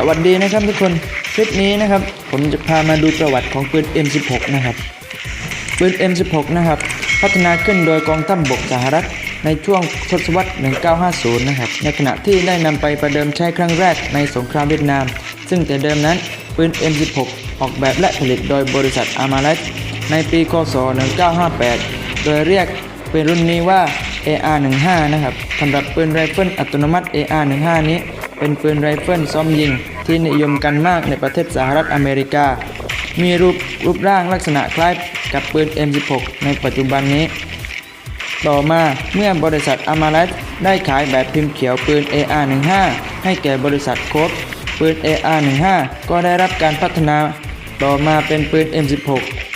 สวัสดีนะครับทุกคนคลิปนี้นะครับ ผมจะพามาดูประวัติของปืน M16 นะครับปืน M16 นะครับ พัฒนาขึ้นโดยกองทัพบบกสหรัฐ ในช่วงทศวรรษ 1950 นะครับ ในขณะที่ได้นำไปประเดิมใช้ครั้งแรกในสงครามเวียดนาม ซึ่งแต่เดิมนั้นปืน M16 ออกแบบและผลิตโดยบริษัทอามา e t ในปีคศ 1958 โดยเรียกปืนรุ่นนี้ว่า AR-15 นะครับสำหรับปืนไรเฟิลอัตโนมัติ AR-15 นี้ เป็นปืนไรเฟิลซ้อมยิง ที่นิยมกันมากในประเทศสหรัฐอเมริกา มีรูปรูปร่างลักษณะคล้ายกับปืน M16 ในปัจจุบันนี้ ต่อมาเมื่อบริษัทอามาเลตได้ขายแบบพิมพ์เขียวปืน AR-15 ให้แก่บริษัทโคบปืน AR-15 ก็ได้รับการพัฒนา ต่อมาเป็นปืน M16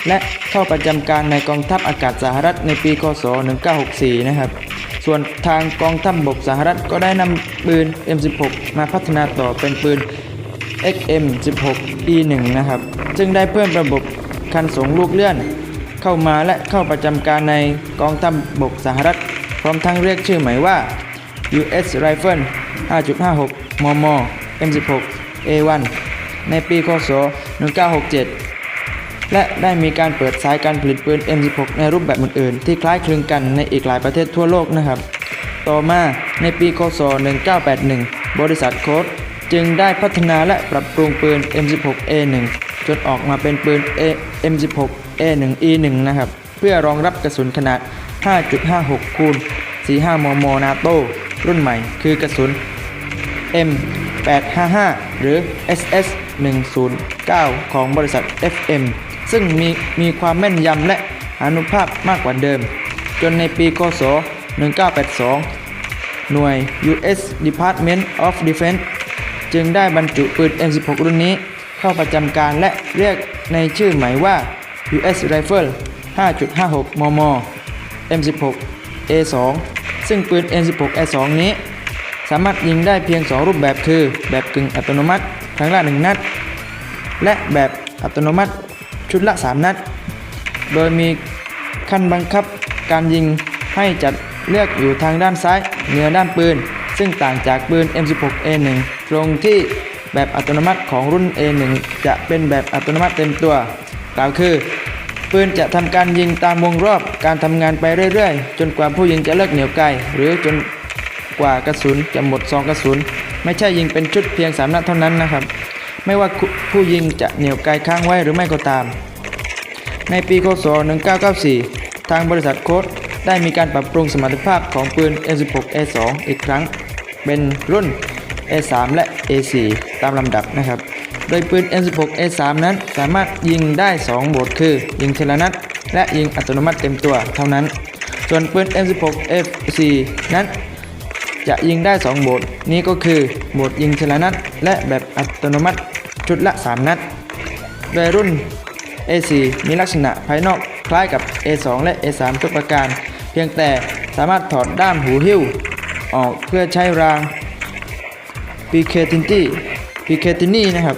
และเข้าประจำการในกองทัพอากาศสหรัฐในปี คศ 1964 นะครับ ส่วนทางกองทัพบบกสหรัฐก็ได้นำปืน M16 มาพัฒนาต่อเป็นปืน XM16E1 นะครับ ซึ่งได้เพิ่มระบบคันส่งลูกเลื่อน เข้ามาและเข้าประจำการในกองทัพบบกสหรัฐ พร้อมทั้งเรียกชื่อใหม่ว่า US Rifle 5.56 มม M16 A1 ในปีคศ1967 และได้มีการเปิดสายการผลิตปืน M16 ในรูปแบบอื่นๆ ที่คล้ายคลึงกันในอีกหลายประเทศทั่วโลกนะครับ ต่อมาในปีคศ 1981 บริษัทโค้ดจึงได้พัฒนาและปรับปรุงปืน M16A1 จนออกมาเป็นปืน A- M16A1E1 นะครับ เพื่อรองรับกระสุนขนาด 5.56 คูณ 45 มม นาโต้ รุ่นใหม่ คือกระสุน M855 หรือ SS 109 ของบริษัท FM ซึ่งมีมีความแม่นยำและอนุภาพมากกว่าเดิม จนในปีคศ 1982 หน่วย U.S. Department of Defense จึงได้บรรจุปืน M16 รุ่นนี้เข้าประจำการและเรียกในชื่อหมายว่า U.S. Rifle 5.56 มม M16 A2 ซึ่งปืน M16 A2 นี้ สามารถยิงได้เพียง 2 รูปแบบคือ แบบกึ่งอัตโนมัติครั้งละ 1 นัด และแบบอัตโนมัติ ชุดละ 3 นัด โดยมีขั้นบังคับการยิงให้จัดเลือกอยู่ทางด้านซ้ายเหนือด้านปืน ซึ่งต่างจากปืน M16A1 ตรงที่แบบอัตโนมัติของรุ่น A1 จะเป็นแบบอัตโนมัติเต็มตัว กล่าวคือ ปืนจะทำการยิงตามวงรอบการทำงานไปเรื่อยๆ จนกว่าผู้ยิงจะเลิกเหนียวไกลหรือจนกว่ากระสุนจะหมดซองกระสุน ไม่ใช่ยิงเป็นชุดเพียง 3 นัดเท่านั้นนะครับ ไม่ว่าผู้ยิงจะเหนี่ยวไกลค้างไว้หรือไม่ก็ตาม ในปีคศ 1994 ทางบริษัทโค้ดได้มีการปรับปรุงสมรรถภาพของปืน M16A2 อีกครั้ง เป็นรุ่น A3 และ A4 ตามลำดับนะครับ โดยปืน M16A3 นั้นสามารถยิงได้ 2 โหมดคือ ยิงทีละนัด และยิงอัตโนมัติเต็มตัวเท่านั้น ส่วนปืน M16A4 นั้น จะยิงได้ 2 โหมด นี้ก็คือ โหมดยิงทีละนัด และแบบอัตโนมัติชุดละ 3 นัดโดยรุ่น A4 มีลักษณะภายนอกคล้ายกับ A2 และ A3 ทุกประการ เพียงแต่สามารถถอดด้ามหูหิ้ว ออกเพื่อใช้ราง p k t i n t y p k t i n y นะครับ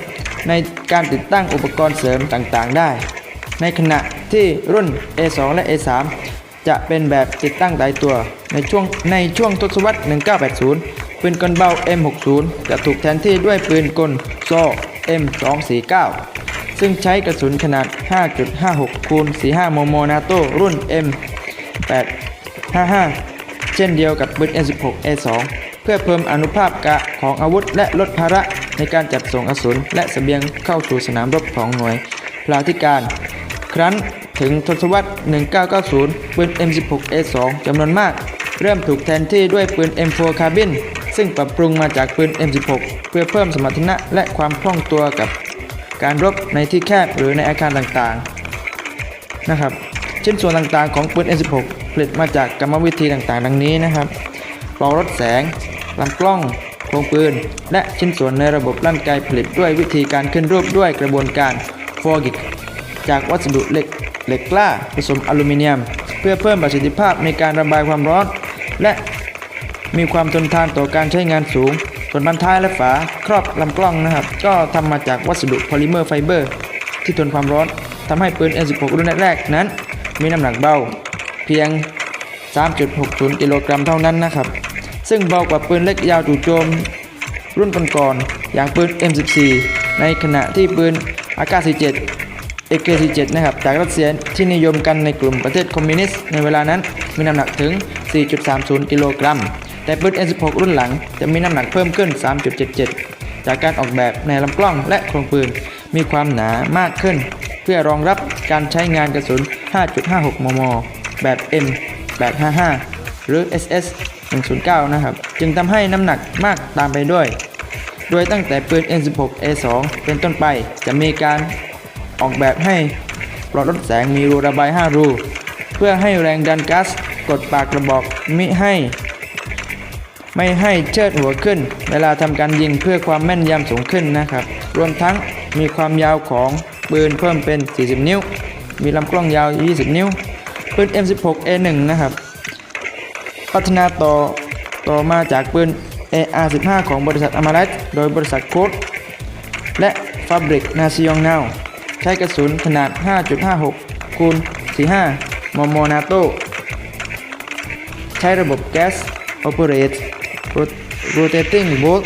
ในการติดตั้งอุปกรณ์เสริมต่างๆได้ ในขณะที่รุ่น A2 และ A3 จะเป็นแบบติดตั้งตายตัวในช่วงในช่วงทศวรรษ 1980 ปืนกลเบา M60 จะถูกแทนที่ด้วยปืนกลโซ่ M249 ซึ่งใช้กระสุนขนาด 5.56 คูณ45 มมนาโต้รุ่น M855 เช่นเดียวกับปืน M16A2 เพื่อเพิ่มอนุภาพกะของอาวุธและลดภาระในการจัดส่งกระสุนและเสบียงเข้าสู่สนามรบของหน่วยพลาธิการ ครั้น ถึงทศวรรษ 1990 ปืน M16A2 จำนวนมาก เริ่มถูกแทนที่ด้วยปืน M4 Carbine ซึ่งปรับปรุงมาจากปืน M16 เพื่อเพิ่มสมรรถนะและความคล่องตัวกับการรบในที่แคบหรือในอาคารต่างๆนะครับชิ้นส่วนต่างๆของปืน M16 ผลิตมาจากกรรมวิธีต่างๆ ดังนี้นะครับปลอกรถแสงลำกล้องโครงปืน และชิ้นส่วนในระบบลั่นไกายผลิตด้วยวิธีการขึ้นรูปด้วยกระบวนการ forging จากวัสดุเหล็ก เหล็กกล้าผสมอลูมิเนียม เพื่อเพิ่มประสิทธิภาพในการระบายความร้อน และมีความทนทานต่อการใช้งานสูง ส่วนบรรท้ายและฝาครอบลำกล้องนะครับ ก็ทำมาจากวัสดุโพลิเมอร์ไฟเบอร์ ที่ทนความร้อนทำให้ปืน M16 รุ่นแรกนั้น มีน้ำหนักเบา เพียง 3.60 กิโลกรัมเท่านั้นนะครับ ซึ่งเบากว่าปืนเล็กยาวจู่โจม รุ่นก่อนๆอย่างปืน M14 ในขณะที่ปืน AK-47 AK-47 นะครับจากรัสเซียที่นิยมกันในกลุ่มประเทศคอมมิวนิสต์ในเวลานั้นมีน้ำหนักถึง 4.30 กิโลกรัม แต่ปืน M16 รุ่นหลังจะมีน้ำหนักเพิ่มขึ้น 3.77 จากการออกแบบในลำกล้องและโครงปืน มีความหนามากขึ้น เพื่อรองรับการใช้งานกระสุน 5.56 มม แบบ M 855 หรือ SS 109 นะครับ จึงทำให้น้ำหนักมากตามไปด้วย โดยตั้งแต่ปืน M16 A2 เป็นต้นไปจะมีการ ออกแบบให้ปลอดลดแสงมีรูระบาย 5 รู เพื่อให้แรงดันก๊าซกดปากกระบอกมิให้ ไม่ให้เชิดหัวขึ้น เวลาทำการยิงเพื่อความแม่นยำสูงขึ้นนะครับ รวมทั้งมีความยาวของปืนเพิ่มเป็น 40 นิ้ว มีลำกล้องยาว 20 นิ้ว ปืน M16A1 นะครับ พัฒนาต่อต่อมาจากปืน AR-15 ของบริษัทอมา t ตโดยบริษัทโคดและ Fabric Nacional ใช้กระสุนขนาด 5.56คูณ45 มมนาโต ใช้ระบบแก๊ส Operate Rotating Bolt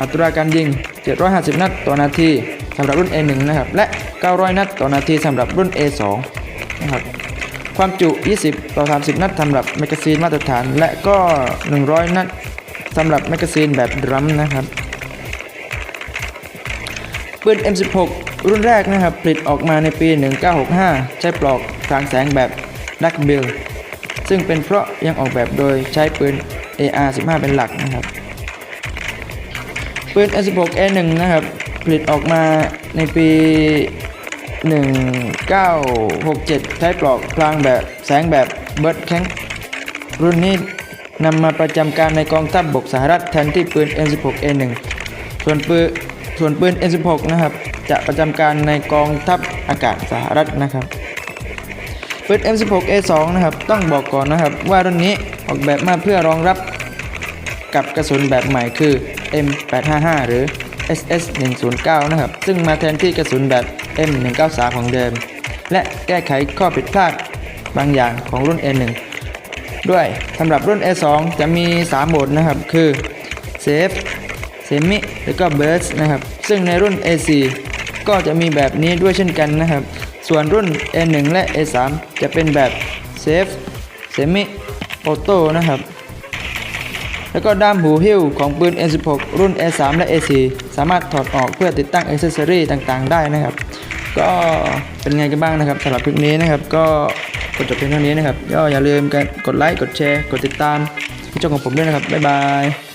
อัตราการยิง 750 นัดต่อนาทีสำหรับรุ่น A1 นะครับ และ 900 นัดต่อนาทีสำหรับรุ่น A2 นะครับ ความจุ 20 ต่อ 30 นัดสำหรับแมกกาซีนมาตรฐาน และก็ 100 นัดสำหรับแมกกาซีนแบบดรัมนะครับปืน M16 รุ่นแรกนะครับผลิตออกมาในปี 1965 ใช้ปลอกทางแสงแบบดักบิลซึ่งเป็นเพราะยังออกแบบโดยใช้ปืน AR-15 เป็นหลักนะครับ ปืน M16A1 นะครับ ผลิตออกมาในปี 1967 ใช้ปลอกพลางแบบแสงแบบเบิร์ดแข้งรุ่นนี้นำมาประจำการในกองทัพบบกสหรัฐแทนที่ปืน M16A1 ส่วนปืนส่วนปืน M16 นะครับ จะประจำการในกองทัพอากาศสหรัฐนะครับปืน M16A2 นะครับต้องบอกก่อนนะครับ ว่ารุ่นนี้ออกแบบมาเพื่อรองรับกับกระสุนแบบใหม่คือ M855 หรือ SS 109 นะครับ ซึ่งมาแทนที่กระสุนแบบ M193 ของเดิม และแก้ไขข้อผิดพลาดบางอย่างของรุ่น A1 ด้วยสำหรับรุ่น A2 จะมี 3 โหมดนะครับ คือ Safe Semi แล้วก็ Burst นะครับ ซึ่งในรุ่น A4 ก็จะมีแบบนี้ด้วยเช่นกันนะครับ ส่วนรุ่น A1 และ A3 จะเป็นแบบ Safe Semi Auto นะครับ แล้วก็ด้ามหูหิ้วของปืน A16 รุ่น A3 และ A4 สามารถถอดออกเพื่อติดตั้งอ c เซอรี่ต่างๆ ได้นะครับ ก็เป็นไงกันบ้างนะครับสำหรับคลิปนี้นะครับก็กดจบเพียงเท่านี้นะครับก็อย่าลืมกันกดไลค์กดแชร์ กดติดตามที่ช่องของผมด้วยนะครับบ๊ายบาย